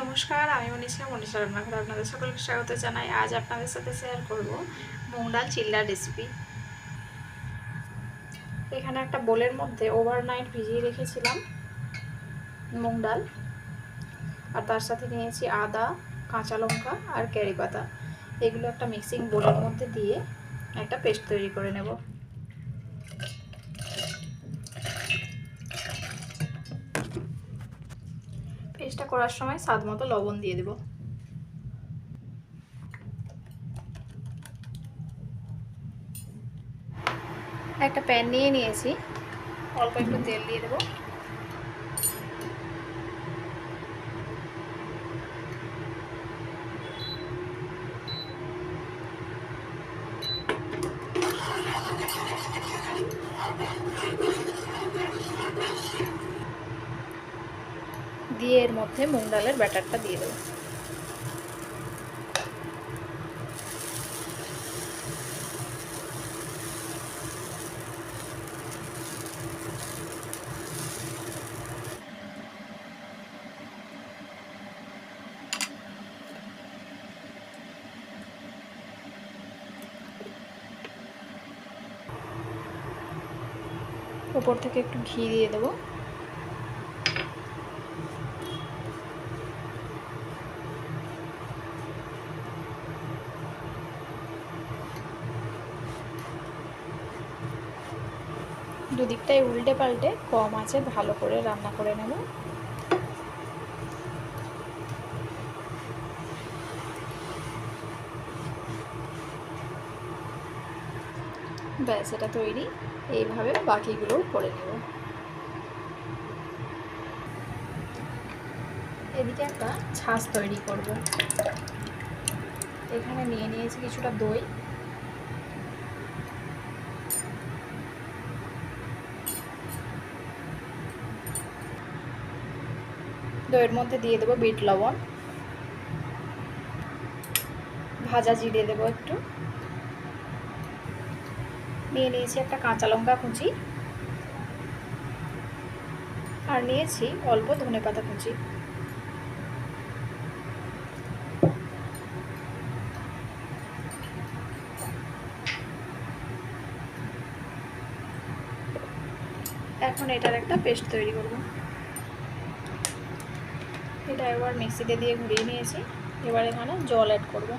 নমস্কার, আমি মনীষা মনীষা রান্নাঘরে আপনাদের সকলকে স্বাগত জানাই। আজ আপনাদের সাথে শেয়ার করব মুগ ডাল চিল্লার রেসিপি এখানে একটা বোলের মধ্যে ওভারনাইট ভিজিয়ে রেখেছিলাম মুগ ডাল। আর তার সাথে নিয়েছি আদা, কাঁচা লঙ্কা আর ক্যারি পাতা। এগুলো একটা মিক্সিং বোলের মধ্যে দিয়ে একটা পেস্ট তৈরি করে নেব। পেস্টটা করার সময় স্বাদ মতো লবণ দিয়ে দেব। একটা প্যান নিয়ে নিয়েছি, অল্প একটু তেল দিয়ে দেবো। দিয়ে এর মধ্যে মুগ ডালের ব্যাটারটা দিয়ে দেবো। উপর থেকে একটু ঘি দিয়ে দেবো। দুদিকটাই উল্টে পাল্টে কম আছে, ভালো করে রান্না করে নেব। ব্যাস, এটা তৈরি। এইভাবে বাকিগুলোও করে নেব। এদিকে একটা ছাঁচ তৈরি করব। এখানে নিয়ে নিয়েছি কিছুটা দই। দইয়ের মধ্যে দিয়ে দেবো বিট লবণ। ভাজা জিরে দেবো একটু। নিয়ে নিয়েছি একটা কাঁচা লঙ্কা কুচি। আর নিয়েছি অল্প ধনে পাতা কুচি। এখন এটার একটা পেস্ট তৈরি করব। এটা এবার মিক্সিতে দিয়ে ঘুরিয়ে নিয়েছি। এবার এখানে জল অ্যাড করব।